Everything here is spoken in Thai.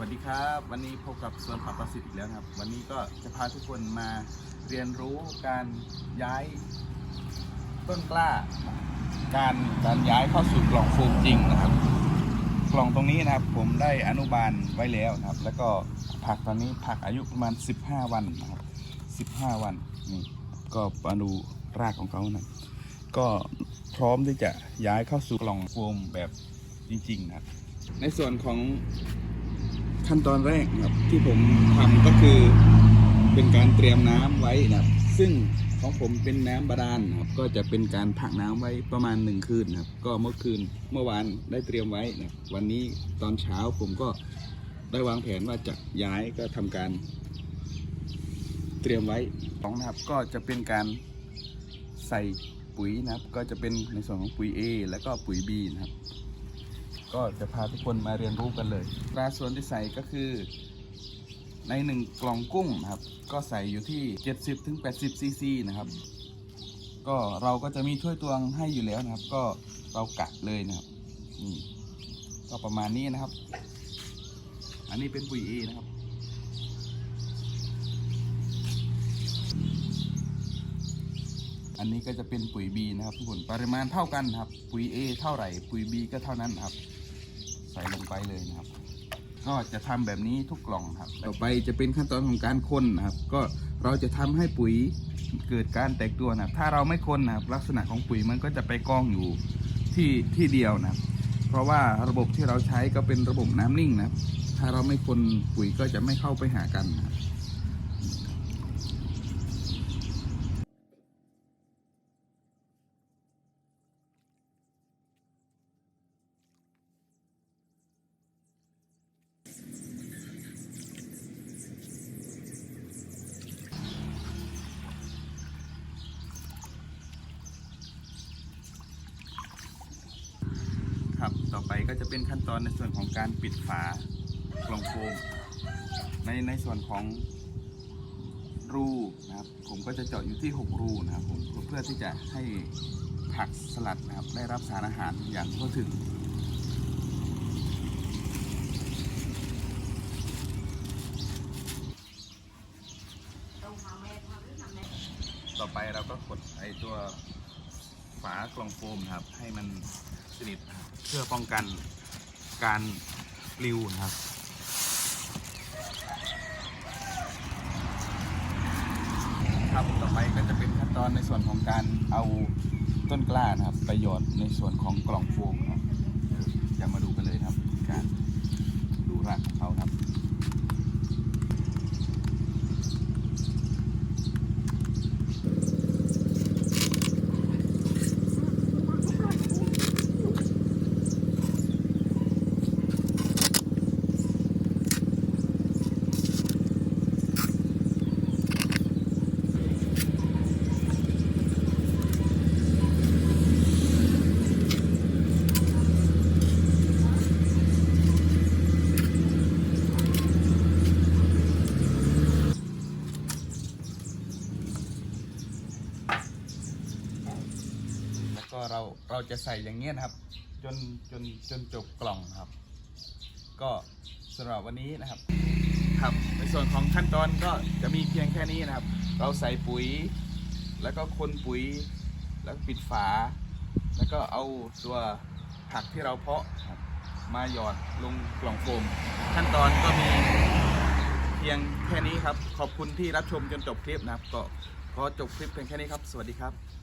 วัสดีครับ วันนี้พบกับสวนผักประสิทธิ์อีกแล้วครับ วันนี้ก็จะพาทุกคนมาเรียนรู้การย้ายต้นกล้า การการย้ายเข้าสู่กล่องโฟมจริงนะครับ กล่องตรงนี้นะครับ ผมได้อนุบาลไว้แล้วนะครับ แล้วก็ผักตอนนี้ผักอายุประมาณ 15 วันนะครับ 15 วันนี่ก็มาดูรากของเขานะก็พร้อมที่จะย้ายเข้าสู่กล่องโฟมแบบจริงๆนะครับในส่วนของ ขั้นตอนแรกนะครับที่ผมทำก็คือเป็นการเตรียมน้ำไว้นะครับซึ่งของผมเป็นน้ำบาดาลนะครับก็จะเป็นการผักน้ำไว้ประมาณหนึ่งคืนนะครับก็เมื่อคืนเมื่อวานได้เตรียมไว้นะวันนี้ตอนเช้าผมก็ได้วางแผนว่าจะย้ายก็ทำการ เตรียมไว้สองนะครับก็จะเป็นการใส่ปุ๋ยนะครับ ก็จะเป็นในส่วนของปุ๋ย A แล้วก็ปุ๋ย B นะครับ ก็จะพาทุกคนมาเรียนรู้กันเลยตราส่วนที่ใส่ก็คือ ในหนึ่งกล่องกุ้งนะครับ ก็ใส่อยู่ที่ 70ถึง80ซีซีนะครับ ก็เราก็จะมีถ้วยตวงให้อยู่แล้วนะครับ ก็เรากะเลยนะครับนี่ก็ประมาณนี้นะครับ อันนี้เป็นปุ๋ย A นะครับอันนี้ก็จะเป็นปุ๋ย B นะครับทุกคนปริมาณเท่ากันครับ ปุ๋ย A เท่าไหร่ ปุ๋ย B ก็เท่านั้นนครับ ใส่ลงไปเลยนะครับ ก็จะทำแบบนี้ทุกกล่องครับ ต่อไปจะเป็นขั้นตอนของการคนนะครับ ก็เราจะทำให้ปุ๋ยเกิดการแตกตัวนะครับ ถ้าเราไม่คนนะครับลักษณะของปุ๋ยมันก็จะไปกองอยู่ที่ที่เดียวนะครับ เพราะว่าระบบที่เราใช้ก็เป็นระบบน้ำนิ่งนะครับ ถ้าเราไม่คนปุ๋ยก็จะไม่เข้าไปหากันนะครับ เป็นขั้นตอนในส่วนของการปิดฝากล่องโฟมในในส่วนของรูนะครับ ผมก็จะเจาะอยู่ที่ 6 รูนะครับผมเพื่อที่จะให้ผักสลัดนะครับ ได้รับสารอาหารอย่างทั่วถึงต่อไปเราก็กดไอตัวฝากล่องโฟมครับ ให้มันสนิทเพื่อป้องกัน การปลิวนะครับ ครับต่อไปก็จะเป็นขั้นตอนในส่วนของการเอาต้นกล้านะครับไปหยอดในส่วนของกล่องโฟมนะครับจะมาดูกันเลยครับ การดูรากของเขาครับ เราเราจะใส่อย่างเงี้ยนะครับ จนจนจนจบกล่องครับ ก็สำหรับวันนี้นะครับครับในส่วนของขั้นตอนก็จะมีเพียงแค่นี้นะครับ เราใส่ปุ๋ย แล้วก็คนปุ๋ยแล้วปิดฝา แล้วก็เอาตัวผักที่เราเพาะมาหยอดลงกล่องโฟม ขั้นตอนก็มีเพียงแค่นี้ครับ ขอบคุณที่รับชมจนจบคลิปนะครับ ก็ขอจบคลิปเพียงแค่นี้ครับ สวัสดีครับ